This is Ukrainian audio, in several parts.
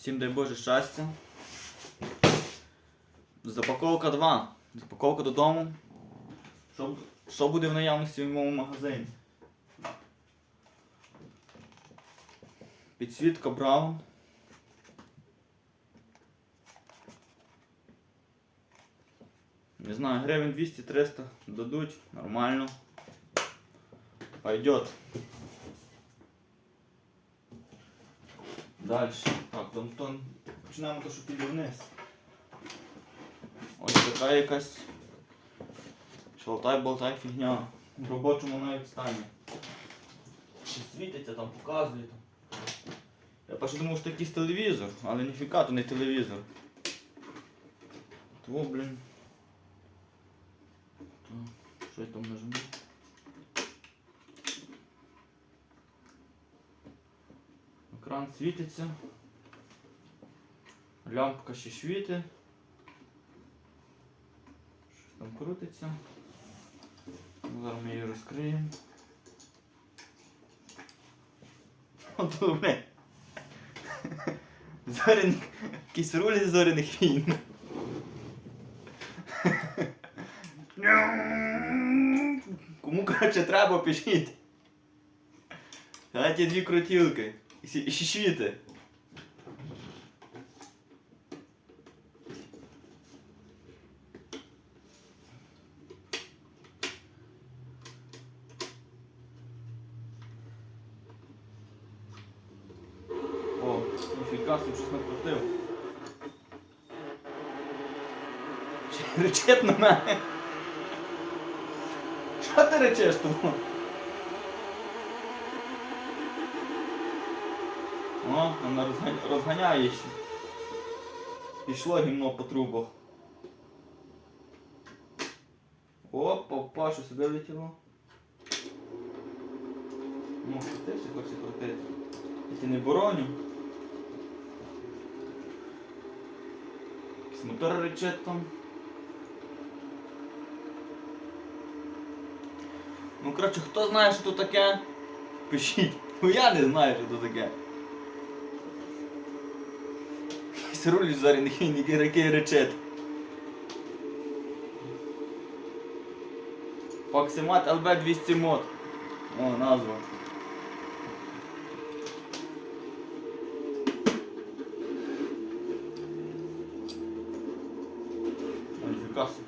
Всім дай Боже щастя. Запаковка 2. Запаковка додому. Що, що буде в наявності в моєму магазині? Підсвітка Браун. Не знаю, гривень 200-300 дадуть, нормально. Пойдет. Дальше. Так, там, там почнемо то, що піде вниз. Ось така якась шалтай-болтай фігня. В робочому навіть стані. Чи світиться там, показує там. Я перше думав, що якийсь телевізор, але ніфіка, то не телевізор. Того, блін. Що я там нажму? Екран світиться. Лямпка ще світить. Щось там крутиться. Ну, Зараз ми її розкриємо. От головне. Зоряник. Якийсь руль з зоряних війн. Кому коротше треба, пишіть. Дайте дві крутілки. Світи. О, ніфіга собі щось накрутив. Речет на мене. Що ти речеш тому? О, вона розганя- розганяє. Пішло гімно по трубах. Опа, що сюди летіло. Ну, крутився, хочеться крутити. Я тебе не бороню. Якийсь мотор речет там. Ну, коротше, хто знає, що тут таке, пишіть. Бо я не знаю, що тут таке. Руль зоряний, який речет. Паксимат LB200 мод. О, назва. Пікассо.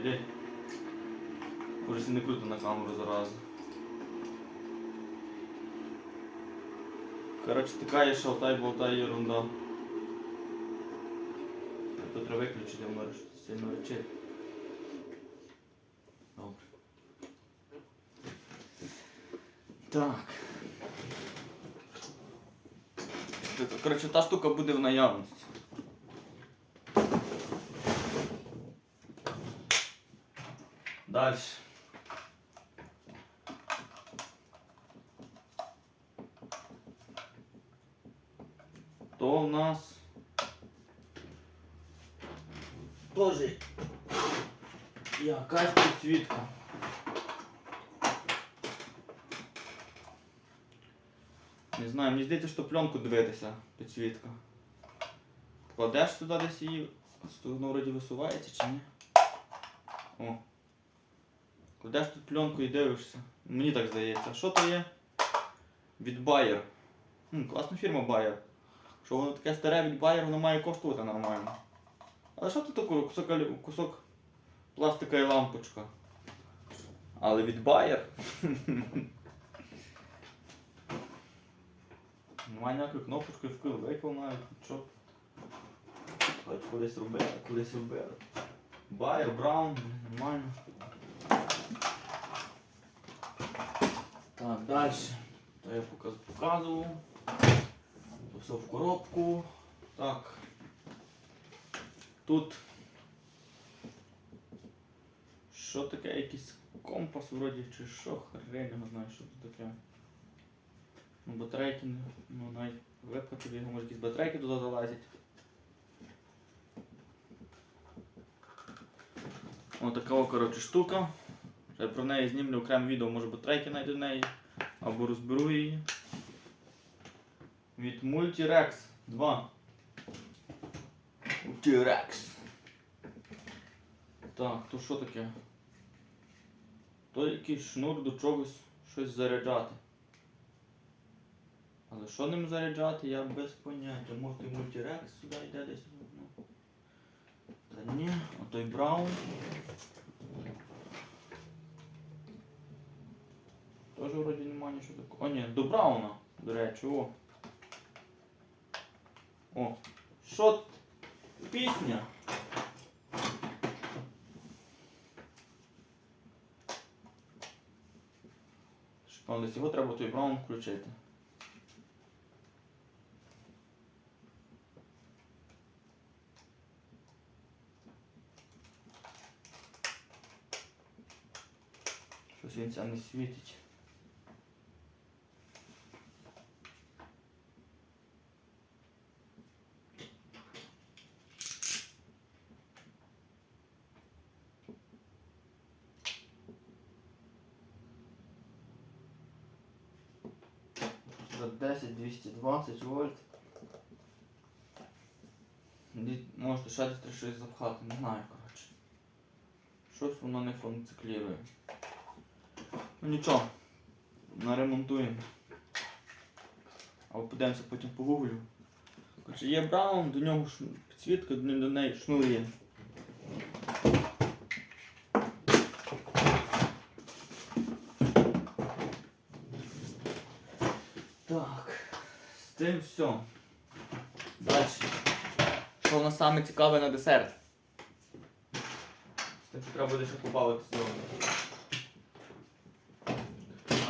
Йди. Може си не круто на камеру заразу. Коротше, така є шалтай-болтай ерунда. Тут треба виключити, може сильно речить. Добре. Так. Коротше, та штука буде в наявності. Дальше. То у нас тоже якась підсвітка. Не знаю, мені здається, що пленку дивитися, підсвітка. Кладеш сюди десь її, воно вроді висувається чи ні? О. Кладеш тут пленку і дивишся. Мені так здається. Що то є? Від Bayer. Хм, класна фірма Bayer. Що воно таке старе від Bayer, воно має коштувати нормально. Але що тут таке? Кусок, кусок пластика і лампочка. Але від Bayer. Немає ніякої кнопочки вкил, виклав навіть, що. Колись робили, колись робили. Bayer, Brown, нормально. Так, далі. То я показував. Все в коробку. Так. Тут. Що таке? Якийсь компас вроді чи що? Хрен його знає, що тут таке. Ну, батарейки, ну навіть випхати його, може якісь батарейки туди залазять. Ось така, коротше, штука. Я про неї знімлю окреме відео, може батарейки знайду неї, або розберу її. Від Multirex 2. Multirex. Так, то що таке? То якийсь шнур до чогось щось заряджати. Але що ним заряджати, я без поняття. Може той мультирекс сюди йде десь. Ну. Та ні, а той Браун. Тоже вроді немає нічого такого. О, ні, до Брауна, до речі, о. О. Що? Пісня. Шпан, десь його треба той Браун включити. Щось він це не світить. За 10, 220 вольт. Можете ще десь щось запхати, не знаю, коротше. Щось воно не функціклірує. Ну нічого, наремонтуємо. Або подивимося потім по гуглю. Коротше, є Браун, до нього підсвітка, до неї шнур є. Так, тим все. Далі. Що в нас саме цікаве на десерт? Тим, треба буде ще побавити сьогодні.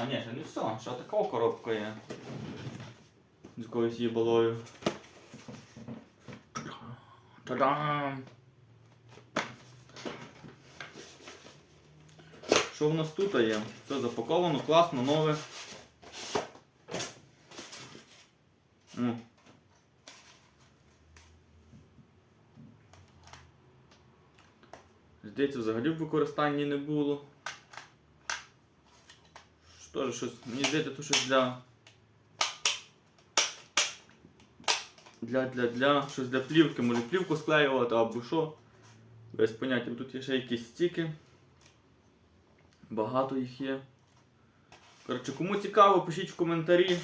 А ні, ще не все. Ще така коробка є. З якоюсь їбалою. Та-дам! Що в нас тут є? Все запаковано, класно, нове. Здається, взагалі в використанні не було. Теж щось, мені здається, то щось для. Для, для, для, щось для плівки, може плівку склеювати або що. Без поняття. Тут є ще якісь стіки. Багато їх є. Коротше, кому цікаво, пишіть в коментарі.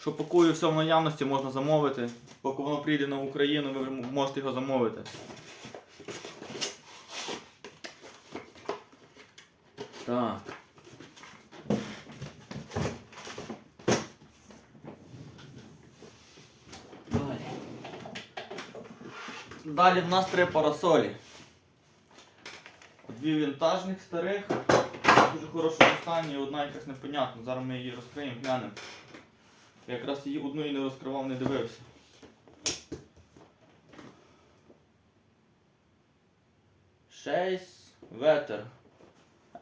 Що пакую все в наявності можна замовити. Поки воно прийде на Україну, ви можете його замовити. Так. Далі. В нас три парасолі. Дві вінтажних старих, дуже хорошому стані, одна якась непонятна. Зараз ми її розкриємо, глянемо. Я якраз її одну і не розкривав, не дивився. Шейс ветер.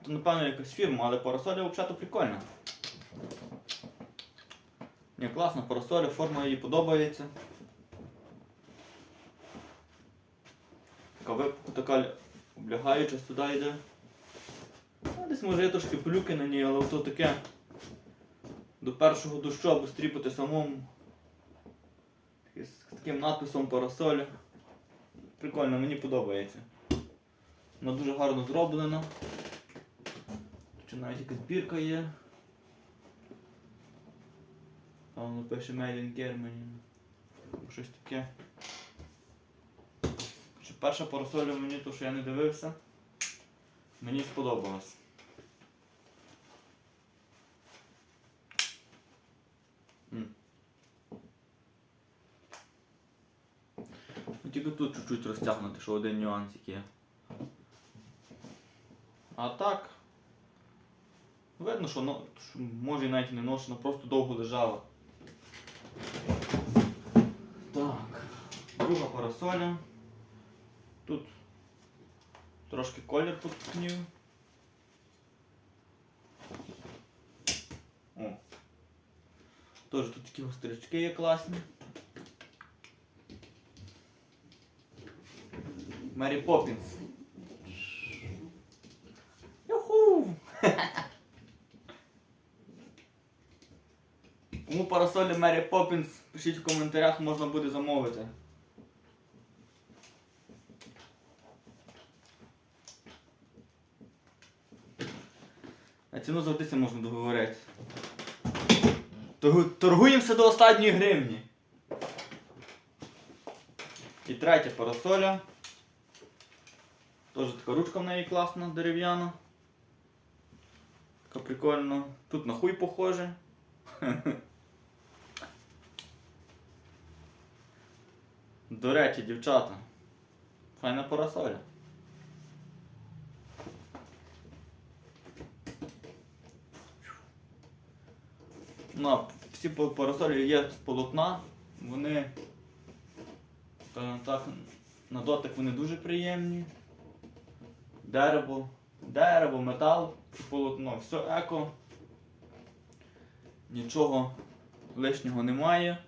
Це напевно якась фірма, але парасоля взагалі прикольна. Ні, класна парасоля, форма їй подобається. Така вип- така облягаюча сюди йде. Десь може є трошки плюки на ній, але то таке. До першого дощу або стріпати самому. З таким надписом парасоля. Прикольно, мені подобається. Вона дуже гарно зроблена. Чи навіть якась бірка є. Там пише Made in Germany. Щось таке. Перша парасоля мені, то що я не дивився. Мені сподобалось. Тут чуть-чуть розтягнути, що один нюансик є. А так. Видно, що, ну, що може навіть не ношено, просто довго лежала. Так. Друга парасоля. Тут трошки колір потускнів. О. Теж тут такі гострячки є класні. Мері Поппінс. Юху! Кому парасолі Мері Поппінс, пишіть в коментарях, можна буде замовити. А ціну завжди це можна договорити. Торгуємося до останньої гривні. І третя парасоля. Теж така ручка в неї класна, дерев'яна. Така прикольна. Тут на хуй похоже. До речі, дівчата. Файна парасоля. Ну, всі парасолі є з полотна. Вони так, на дотик вони дуже приємні. Дерево, дерево, метал, полотно, все еко. Нічого лишнього немає.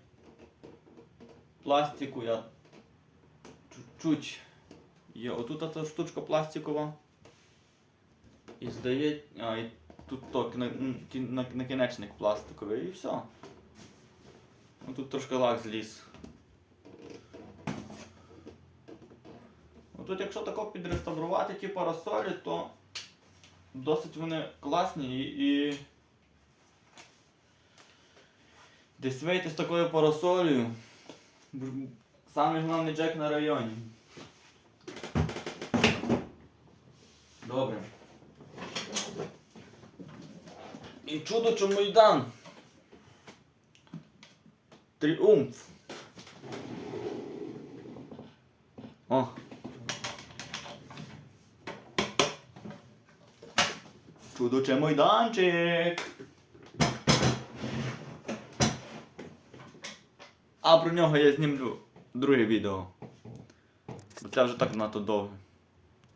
Пластику я чуть-чуть є отут та штучка пластикова. І здає. А, і тут то, на, на, накінечник пластиковий і все. Тут трошки лак зліз. Тут якщо тако підреставрувати ті парасолі, то досить вони класні і, і десь вийти з такою парасолею. Самий головний джек на районі. Добре. І чудо Чомойдан. Тріумф. О. Чудо Чемойданчик. А про нього я знімлю друге відео. Бо це вже так надто довго.